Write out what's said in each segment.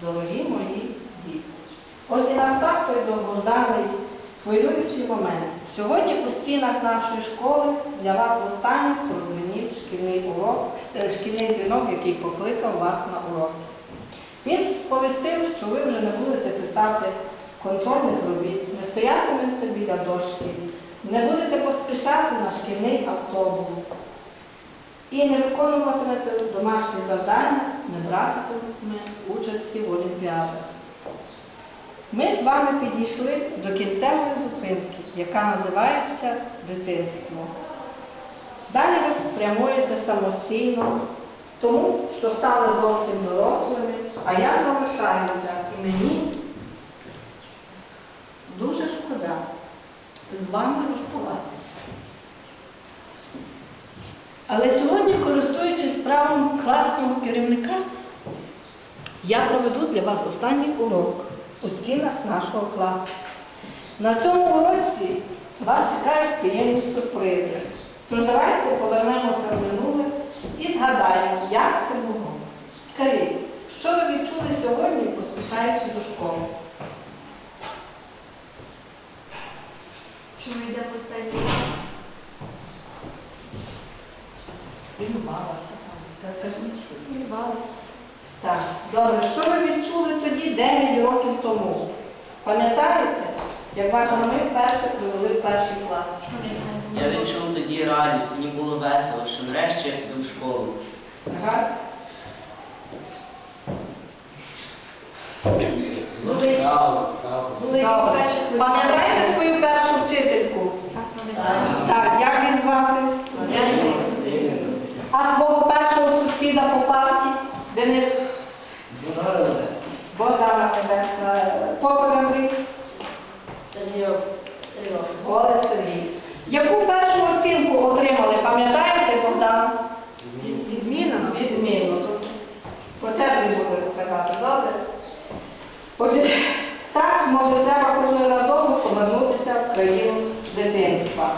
дорогі мої діти. Ось і настав той довгожданий хвилюючий момент. Сьогодні у стінах нашої школи для вас останній прозвенів шкільний урок, е, шкільний дзвінок, який покликав вас на урок. Він сповістив, що ви вже не будете писати контрольних робіт, не стоятимете біля дошки, не будете поспішати на шкільний автобус і не виконуватимете домашні завдання, не братимете участі в олімпіадах. Ми з вами підійшли до кінцевої зупинки, яка називається дитинство. Далі ви спрямуєте самостійно, тому що стали зовсім дорослими, а я залишаюся і мені дуже шкода з вами розставатися. Але сьогодні, користуючись правом класного керівника, я проведу для вас останній урок у стінах нашого класу. На цьому уроці вас чекають приємні сюрпризи. Тож давайте повернемося в минуле і згадаємо, як це було. Скажіть, що ви відчули сьогодні, поспішаючи до школи? Що ми йдемо Хвилювалася. Кажіть. Так, добре. Що ви відчули тоді 9 років тому? Пам'ятаєте, як ваша ми вперше привели в перший клас? Я відчув тоді радість, мені було весело, що нарешті я піду в школу. Ага. Були, були Пам'ятаєте свою першу вчительку? Так, пам'ятаю. Так, як її звати? А свого сусіда по парті? Денис Богдана Небесна. Попа Андрій? Голе Сергій. Яку першу оцінку отримали, пам'ятаєте, Богдан? Відміна? Відмінно. Тут По черзі будемо казати, добре? Отже, так, може, треба хоч ненадовго повернутися в країну дитинства.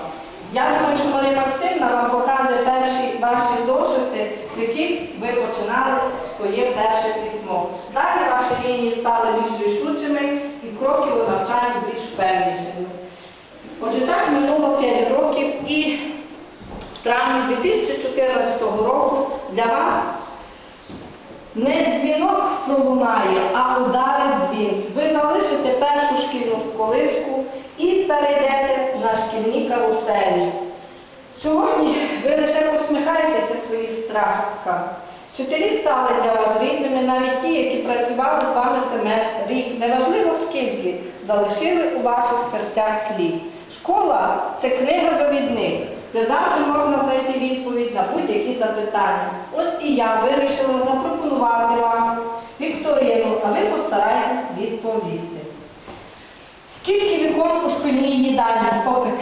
Я думаю, що Марія Максимівна вам покаже перші ваші зошити, починали своє перше письмо. Далі ваші лінії стали більш рішучими і кроки у навчанні більш впевнішими. Отже, так минуло 5 років і в травні 2014 року для вас не дзвінок пролунає, а ударить дзвін. Ви залишите першу шкільну школиску і перейдете на шкільні каруселі. Сьогодні ви лише посміхаєтеся своїм страхам. Вчителі стали для вас рідними, навіть ті, які працювали з вами семестр, рік, неважливо скільки, залишили у ваших серцях слід. Школа це книга довідник, де завжди можна знайти відповідь на будь-які запитання. Ось і я вирішила запропонувати вам вікторину, а ви постарайтесь відповісти. Скільки вікон у шкільній їдальні, попик?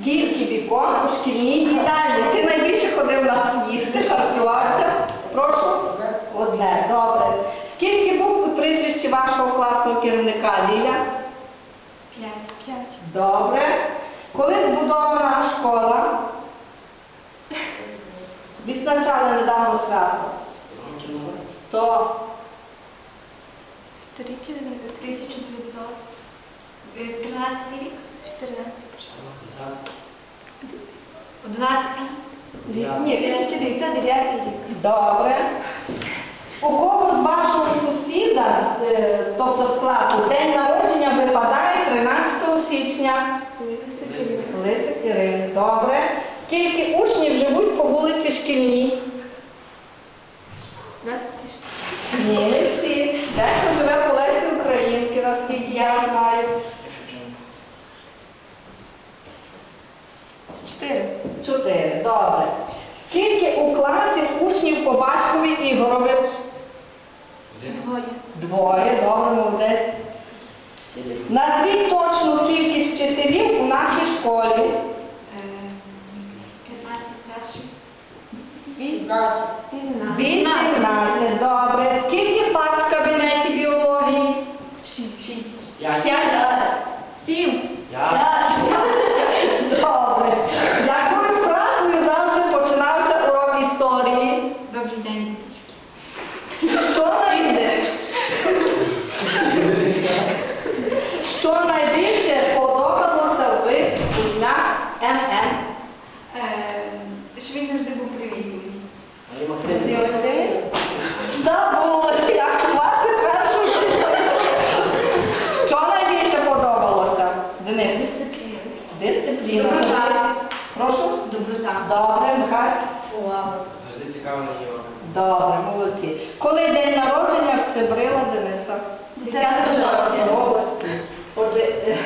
Скільки вікон у шкільній їдальні? Ти найбільше ходив на їсти, харчувався? Прошу? Одне, добре. Скільки був у прізвищі вашого керівника Ліля? П'ять. П'ять. Добре. Коли збудована школа? Відзначали недавно свято. Сто. Сторіччя 1900. 13 рік? 14. 11. Ні, 1909 рік. Добре. У кого з вашого сусіда, е, тобто з класу, день народження випадає 13 січня? Лисик Ірини. Добре. Скільки учнів живуть по вулиці Шкільній? Ні, всі. Дехто живе по Лесі Українки, наскільки я знаю. Чотири. Чотири. Добре. Скільки у класі учнів по батькові Ігорович? Двоє, добре, молодець. Назвіть точну кількість вчителів у нашій школі. 15. 18. Добре. Скільки пар в кабінеті біології? 6. 5. Що найбільше подобалося? Денис? Дисципліна. Добре, Михайло? Завжди цікаво. Добре, молодці. Коли день народження в Сибрила Дениса? 10. Молодці. Отже, е,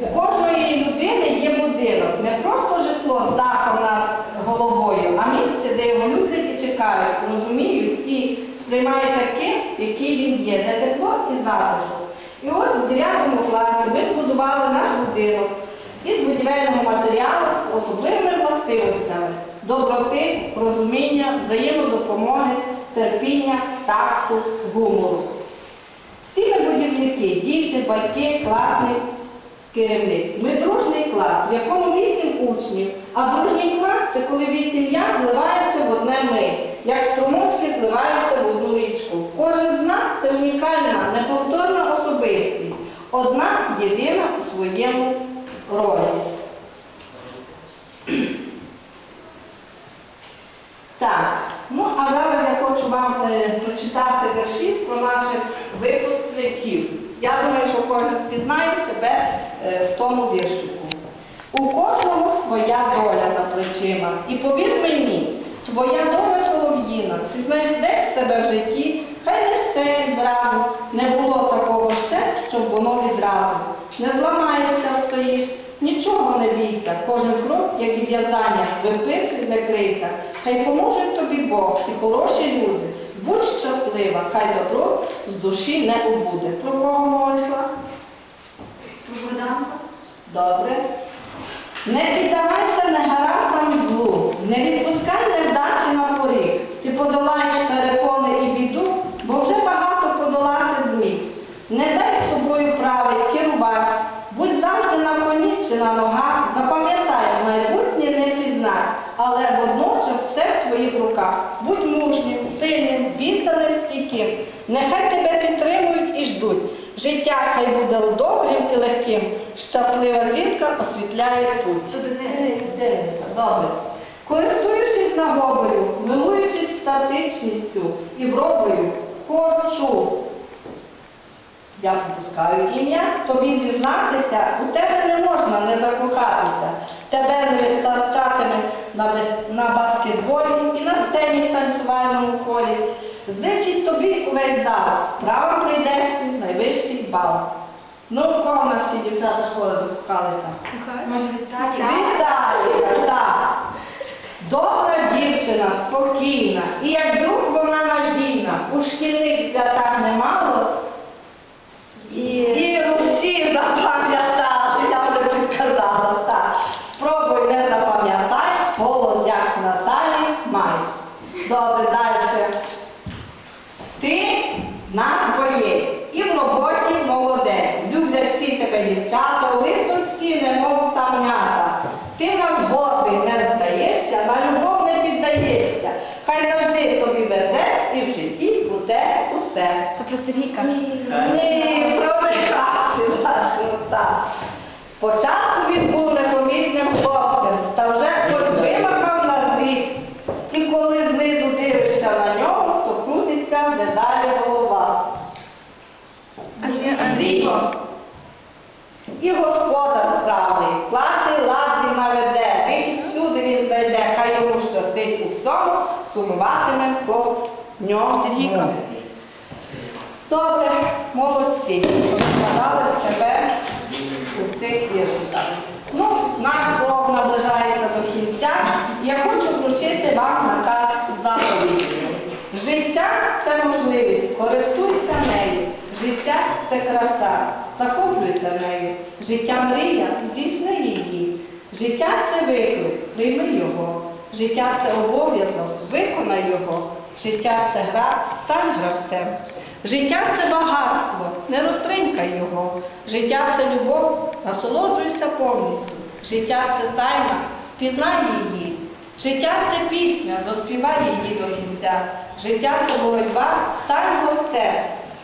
у кожної людини є будинок, не просто житло дахом над головою, а місце, де його люблять і чекають, розуміють і сприймають таким, який він є, де тепло і затишок. І ось в 9 класі ми збудували наш будинок із будівельного матеріалу з особливими властивостями доброти, розуміння, взаємодопомоги, терпіння, такту, гумору. Всі ми будівники, діти, батьки, класний керівник. Ми дружний клас, в якому вісім учнів, а дружній клас це коли вісім я зливаються в одне ми, як струмочки зливаються в одну річку. Кожен з нас це унікальна, неповторна особистість, одна єдина у своєму ролі. Так, ну а зараз я хочу вам е, прочитати вірші про наших випускників. Я думаю, що кожен впізнає себе е, в тому віршику. У кожного своя доля за плечима. І повір мені, твоя доля солов'їна, ти знайдеш себе в житті, хай не все відразу, не було такого ще, щоб воно відразу. Не зламаєшся, встоїш, нічого не бійся, кожен крок, як і в'язання, виписуй, не крийся. Хай поможуть тобі Бог і хороші люди. Будь щаслива, хай добро з душі не убуде. Про кого мова йшла? Про Богданка. Добре. Не піддавайся негараздам і злу, не відпускай невдачі на поріг. Ти подолаєш перепони і біду, бо вже багато подолати зміг. Не дай собою правий керувати, будь завжди на коні чи на ногах. Запам'ятай, майбутнє не пізнай, але водночас все в твоїх руках. Будь мужнім, сильним, відданим, стійким. Нехай тебе підтримують і ждуть. Життя хай буде добрим і легким. Щаслива зірка освітляє путь. Добре. Користуючись нагодою, милуючись статичністю і вробою, хочу. Я пропускаю ім'я, тобі зізнатися, у тебе не можна не закохатися. Тебе не вистачатиме на баскетболі і на сцені танцювальному колі. Зичить тобі увесь зал, правом прийдеш ти найвищий бал. Ну, у кого в нас всі дівчата школи закохалися? Може Віталій? Віталія, так. Добра дівчина, спокійна, і як друг вона надійна, у шкільних святах немало. І, і усі запам'ятали, я вже підказала, так. Спробуй не запам'ятай, голос як Наталі май. Добре, далі. Ти наш боєць і в роботі молодець. Люблять всі тебе дівчата, листуть всі, немов тамнята. Ти в нас гордий не здаєшся, на любов не піддаєшся. Хай завжди тобі веде і в житті буде усе. То про Сергійка. Ні, про Михайло нашого так. Спочатку він був непомітним хлопцем, та вже хоч вимахав на зріст. І коли знизу дивишся на нього, то крутиться вже далі голова. Андрій. І господар справи, плати ладні наведе, вихід всюди він зайде, хай йому щастить у всьому, сумуватиме по ньому. Сергійко. Добре, молодці, що згадали себе у цих віршиках. Ну, наш блог наближається до кінця. Я хочу вручити вам наказ заповідію. Життя це можливість, користуйся нею. Життя це краса, захоплюйся нею. Життя мрія, здійсни її. Життя це виклик, прийми його. Життя це обов'язок, виконай його. Життя це гра, стань гравцем. Життя це багатство, не розтринькай його. Життя це любов, насолоджуйся повністю. Життя це тайна, пізнай її. Життя це пісня, доспівай її до кінця. Життя це боротьба, стань гостем.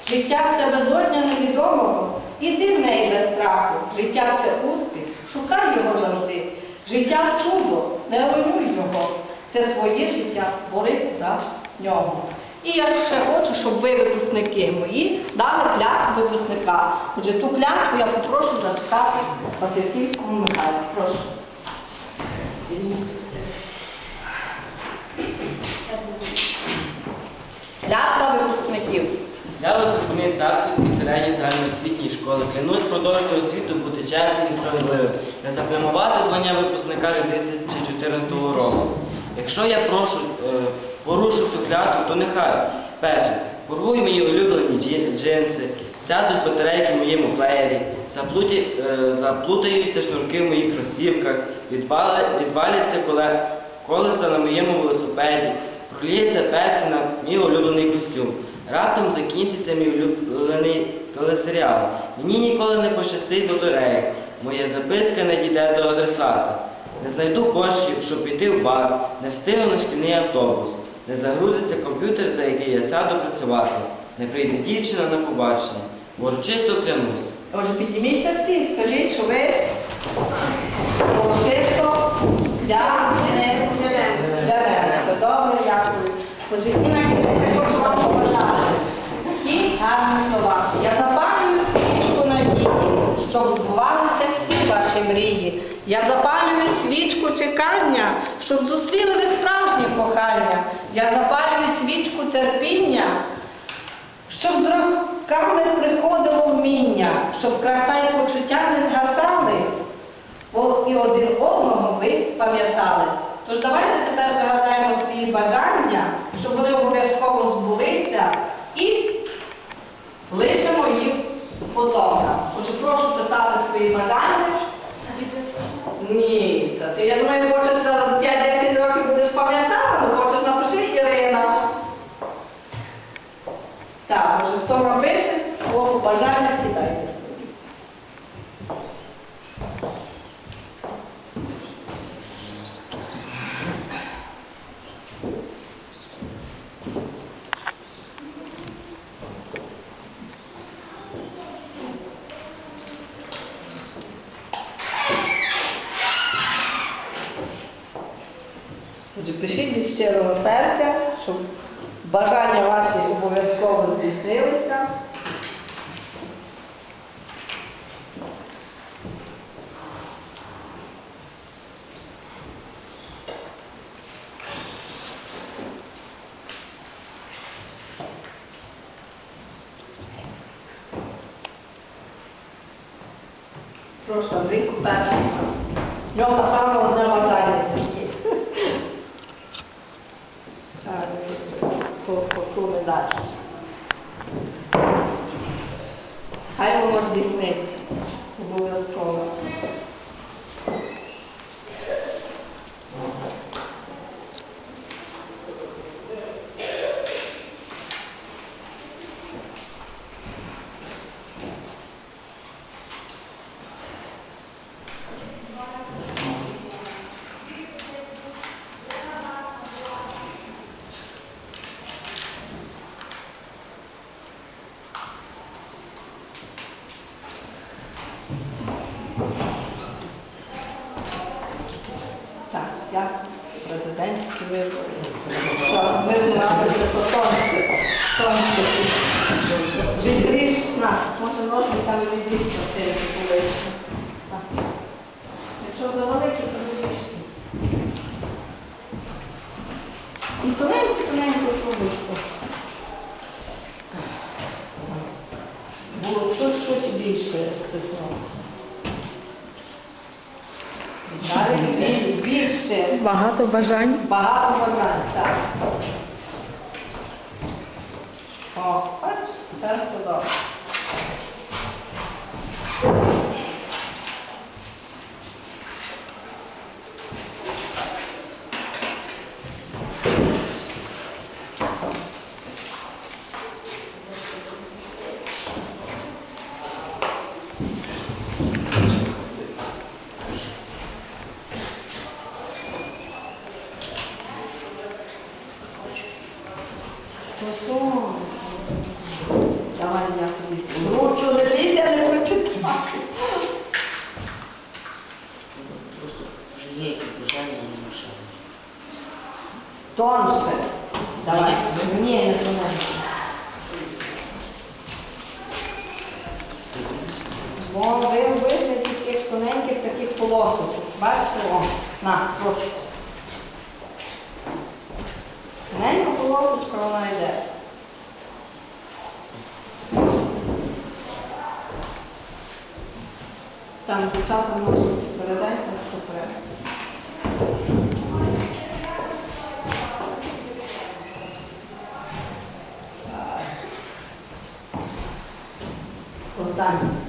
Життя це безодня невідомого, іди в неї без страху. Життя це успіх, шукай його завжди. Життя чудо, не руйнуй його. Це твоє життя, бори за нього. І я ще хочу, щоб ви, випускники мої, дали клятву випускника. Отже, ту клятву я попрошу зачитати Васильківському Михайлу. Прошу. Клятва випускників. Я випускник Царської середньої загальноосвітньої школи. Клянусь продовжити освіту бути чесним і справедливим, не заплямувати звання випускника 2014 року. Якщо я прошу, е, порушу цю клятву, то нехай. Перше, порвуй мої улюблені джинси, сядуть батарейки в моєму плеєрі, е, заплутаються шнурки в моїх кросівках, відваляться колеса на моєму велосипеді, проліється перці на мій улюблений костюм. Раптом закінчиться мій улюблений телесеріал. Мені ніколи не пощастить лотереї. Моя записка не дійде до адресата. Не знайду коштів, щоб піти в бар, не встигну на шкільний автобус. Не загрузиться комп'ютер, за який я сяду працювати. Не прийде дівчина на побачення. Урочисто клянусь. Отже, підніміться всі, скажіть, що ви урочисто для Це добре, дякую. Вам побажати такі гарні слова. Я запалюю свічку надії, щоб збувалися всі ваші мрії. Я запалюю свічку чекання, щоб зустріли ви справжнє кохання. Я запалюю свічку терпіння, щоб з роками приходило вміння, щоб краса і почуття не згасали, бо і один одного ви пам'ятали. Тож давайте тепер загадаємо свої бажання, щоб вони обов'язково збулися і лишимо їх потомка. Отже, прошу писати свої бажання. Ні, це ти, я думаю, хочеш зараз 5-10 років будеш пам'ятати, але хочеш напиши Ірина. Так, може хто напише, Богу побажання кидайте. Отже, пишіть від щирого серця, щоб бажання ваші обов'язково здійснилися. Прошу, Андрійку перший. В нього, напевно, одне бажання тільки. Так, по- посуне далі. Хай воно здійсниться. Обов'язково. Так, я президентські вибори. Що, ми знали, що тонше, тонше. Відріж, на, ножні там були. Так. Якщо завеликі, то відріж. І тоненько, тоненько трубочку. Було щось, щось більше стиснуло. Далі біль- більше. Багато бажань. Багато бажань, так. О, бач, зараз все добре. Потом. Я давай я тобі кручу, не бійся, не прочитаю. Просто вже є якісь бажання, не мішає. Тонше. Давай. Ні, не тоненьше. Бо ви вийшли таких тоненьких таких полосочок. Бачите, о, на, прошу. Тоненька полосочка вона йде. Там дівчата можуть передайте, що треба. Тоненько.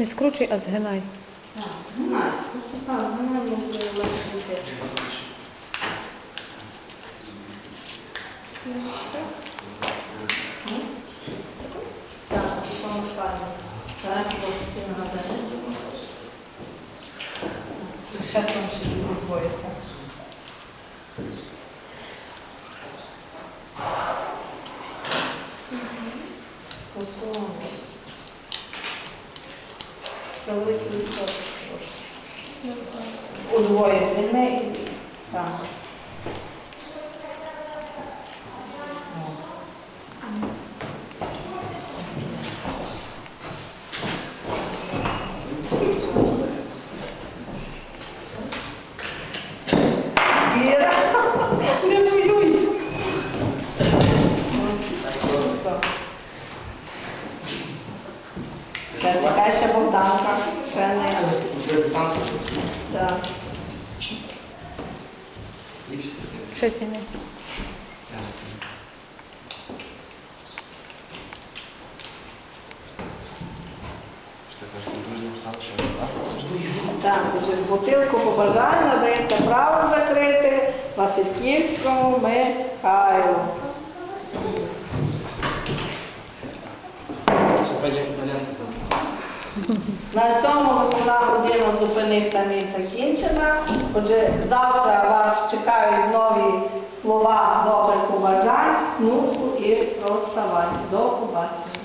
Не скручуй, а згинай. Так, згинай. Просто так, згинай, може легше йти. Ні? Так, такому файно. Так, просто нагадаю. Ще там ще відбувається. Удвоє зніми і так. О. Іра, не воюй. Ще чекай, ще Богданка. Ще не. Так. Ще тяни. Так, отже, бутилку побажань надається право закрити Васильківському Михайлу. На цьому головна година зупинись там і закінчена. Отже, завтра вас чекають нові слова добрих побажань, смутку і розставань. До побачення.